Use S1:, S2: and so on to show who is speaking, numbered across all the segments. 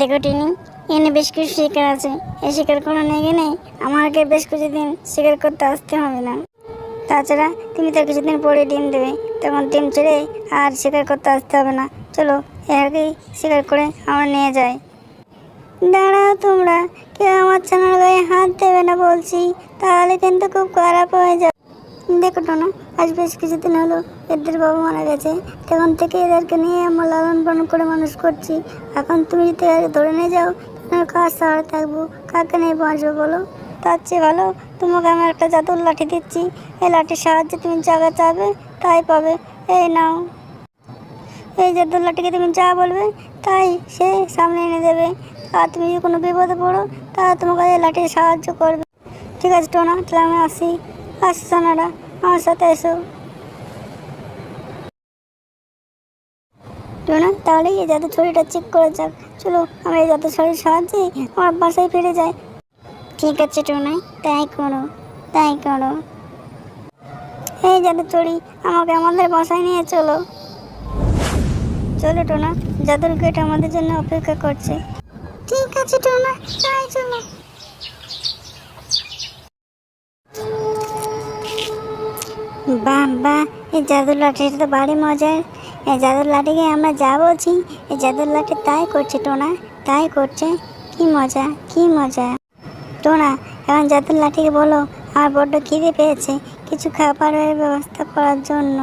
S1: দেখো টিনি এনে বেশ কিছু শিকার আছে। এই শিকার কোনো নিয়ে গেলে আমাকে বেশ কিছুদিন শিকার করতে আসতে হবে না। তাছাড়া তুমি তো কিছুদিন পরে ডিম দেবে। তখন ডিম ছেড়ে আর শিকার করতে আসতে হবে না। চলো আগেই শিকার করে আমরা নিয়ে যাই। দাঁড়াও তোমরা, কেউ আমার ছানার গায়ে হাত দেবে না বলছি, তাহলে কিন্তু খুব খারাপ হয়ে যাবে। দেখো না আজ বেশ কিছুদিন হলো এদের বাবা মারা গেছে। তখন থেকে এদেরকে নিয়ে আমরা লালন পালন করে মানুষ করছি। এখন তুমি যদি ধরে নিয়ে যাও কাজ সাহায্য থাকব? কাকে নিয়ে বাঁচবো বলো? তার চেয়ে ভালো, তোমাকে আমি একটা জাদুর লাঠি দিচ্ছি। এই লাঠির সাহায্যে তুমি জায়গা চাবে, তাই পাবে। এই নাও। এই জাদুর লাঠিকে তুমি যা বলবে, তাই সে সামনে এনে দেবে। আর তুমি যদি কোনো বিপদে পড়ো তা তোমাকে এই লাঠির সাহায্য করবে। ঠিক আছে টোনা, তাহলে আমি আসি। আসি আমার সাথে এসো। টোনা তাহলে এই জাদু ছড়িটা চেক করে যাক। চলো, আমরা এই জাদু ছড়ির সাহায্যে আমার বাসায় ফিরে যাই। ঠিক আছে টোনা তাই করো তাই করো। এই জাদু ছড়ি আমাকে আমাদের বাসায় নিয়ে চলো। চলো টোনা জাদুর গেট আমাদের জন্য অপেক্ষা করছে। ঠিক আছে টোনা তাই চলো। বাহ বাহ এই জাদুর লাঠিটা তো বাড়ি মজার। এই জাদুর লাঠিকে আমরা যা বলছি, এই জাদুর লাঠি তাই করছে টোনা, তাই করছে। কি মজা কি মজা। টোনা, এখন জাদুর লাঠিকে বলো আমার বড্ড খিদে পেয়েছে, কিছু খাবারের ব্যবস্থা করার জন্য।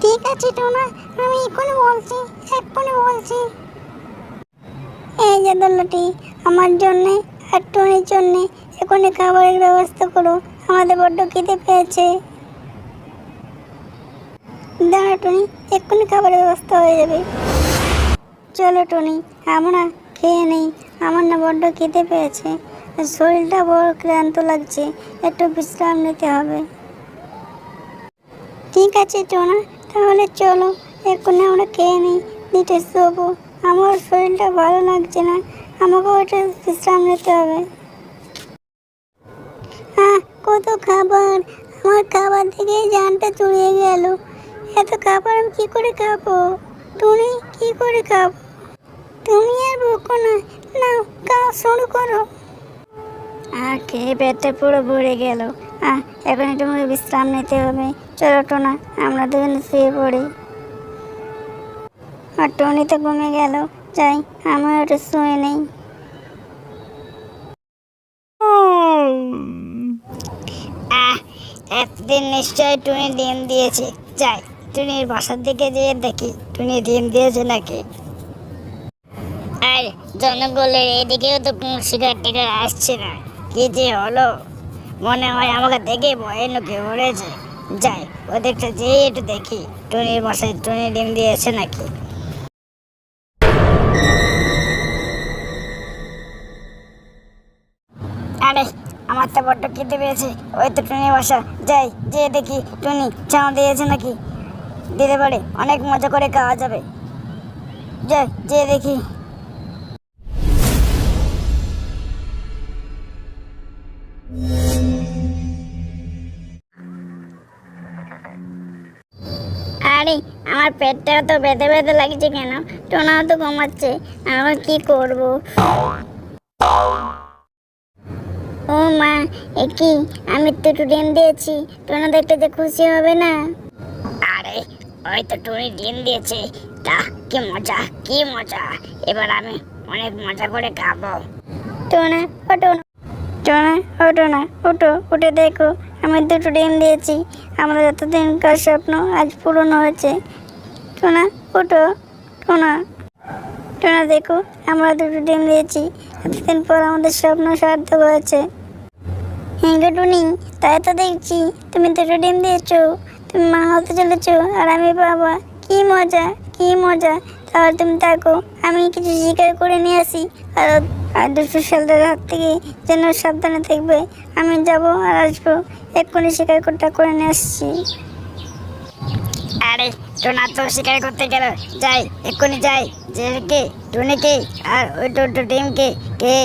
S1: ঠিক আছে টোনা, আমি এক্ষুনি বলছি এক্ষুনি বলছি। এই জাদুর লাঠি আমার জন্যে আর টনির জন্যে এখনই খাবারের ব্যবস্থা করো আমাদের বড্ড খিদে পেয়েছে। দাঁড়া, টনি, এক্ষুনি খাবারের ব্যবস্থা হয়ে যাবে। চলো, টনি, আমরা খেয়ে নেই। আমার না বড্ড খিদে পেয়েছে। শরীরটা বড় ক্লান্ত লাগছে। একটু বিশ্রাম নিতে হবে। ঠিক আছে, টোনা, তাহলে চলো, এক্ষুনি আমরা খেয়ে নিই। নিতে শোবো। আমার শরীরটা ভালো লাগছে না। আমাকেও একটু বিশ্রাম নিতে হবে। কত খাবার? আমার খাবার থেকে জানটা চুরিয়ে গেল। এত খাবার আমি কী করে খাব? তুমি কি করে খাব? তুমি আর বকো না। নাও খাওয়া শুরু করো। আর খেয়ে পেটটা পুরো ভরে গেল? আহ, এখন একটু বিশ্রাম নিতে হবে। চলো, টোনা, আমরা দুজনে শুয়ে পড়ি। আর টনি তো ঘুমে গেল। যাই, আমিও একটু শুয়ে নেই আহ এতদিন নিশ্চয়ই টুনি ডিম দিয়েছে। যাই, টুনির বাসার দিকে যেয়ে দেখি টুনি ডিম দিয়েছে নাকি। আর জনগণের এদিকেও তো কোনো শিকার টিকার আসছে না। কি যে হলো? মনে হয় আমাকে দেখে ভয়ে নুকে উড়েছে যাই ওদেরটা যেয়ে একটু দেখি টুনির বাসায় টুনি ডিম দিয়েছে নাকি। আমার বড্ড খেতে পেয়েছে। ওই তো টুনি বাসা। যাই যে দেখি টুনি চাও দিয়েছে নাকি? দিতে পারে, অনেক মজা করে খাওয়া যাবে। যাই যে দেখি। আরে, আমার পেটটা তো বেঁধে বেঁধে লাগছে কেন? টোনাও তো ঘুমাচ্ছে আমার কি করব? মা, এ কি? আমি তো একটু ডিম দিয়েছি। টোনা দেখতে যে খুশি হবে না। আরে, ওই তো টুনি ডিম দিয়েছে। তা কি মজা কি মজা। এবার আমি অনেক মজা করে খাব। টোনা ও টোনা, ওঠো না। ওঠো, উঠে দেখো। আমি দুটো ডিম দিয়েছি। আমরা যতদিনকার স্বপ্ন আজ পূরণ হয়েছে। টোনা, ওঠো। টোনা। টোনা, দেখো, আমরা দুটো ডিম দিয়েছি। এতদিন পর আমাদের স্বপ্ন সার্থক হয়েছে। হ্যাঁ গো টুনি, তাই তো দেখছি। তুমি দুটো ডিম দিয়েছ, তুমি মা হতে চলেছো, আর আমি বাবা। কি মজা কি মজা। তাহলে তুমি থাকো, আমি কিছু শিকার করে নিয়ে আসি। আর আর দুশো সালের হাত থেকে যেন সাবধানে থাকবে। আমি যাব আর আসব। এক্ষুনি শিকার করতে করে নিয়ে আসছি। আরে, টোনা তো শিকার করতে গেল। যাই, এক্ষুনি যাই। যে কে, টুনিকে, আর ওই টোটো টিমকে কে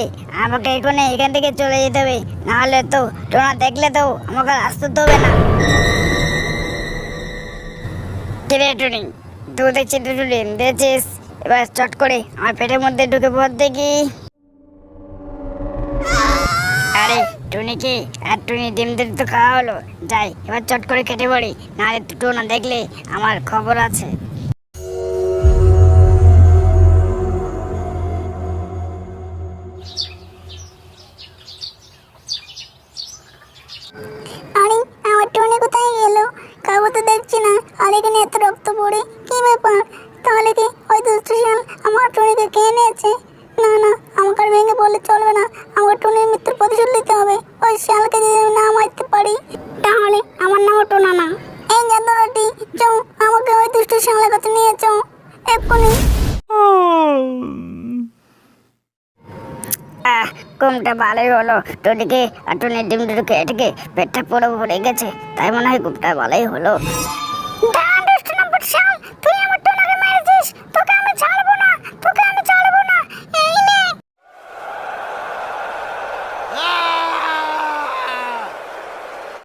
S1: আমাকে এক্ষুনি এখান থেকে চলে যেতে হবে। নাহলে তো টোনা দেখলে তো আমাকে আসতে হবে না। কিরে টুনি? তুই দেখছি দুটো ডিম দিয়েছিস? এবার চট করে আমার পেটের মধ্যে ঢুকে পড় দেখি। আরে টুনিকে আর টুনি ডিম দিতে তো খাওয়া হলো। যাই, এবার চট করে কেটে পড়ি নাহলে দুটো না দেখলে আমার খবর আছে। আরে, আমার টুনি কোথায় গেল? কাবু তো দেখছি না। আর এখানে এত রক্ত পড়ে, কি ব্যাপার? তাহলে কি ওই দুষ্ট শিয়াল আমার টুনিকে খেয়ে নিয়েছে? না না, আমাকে আর ভেঙে বললে চলবে না। আমার টুনির মৃত্যুর প্রতিশোধ নিতে হবে। ওই শিয়ালকে যদি আমি না মারতে পারি, তাহলে আমার নামও টোনা না। এই জাদুরাটি চো আমাকে ওই দুষ্ট শিয়ালের কাছে নিয়ে চো এক্ষুনি আহ ঘুমটা ভালোই হলো। তো আর টুনির ডিম দুটো খেয়ে থেকে পেটটা পুরো ভরে গেছে, তাই মনে হয় ঘুমটা ভালোই হলো।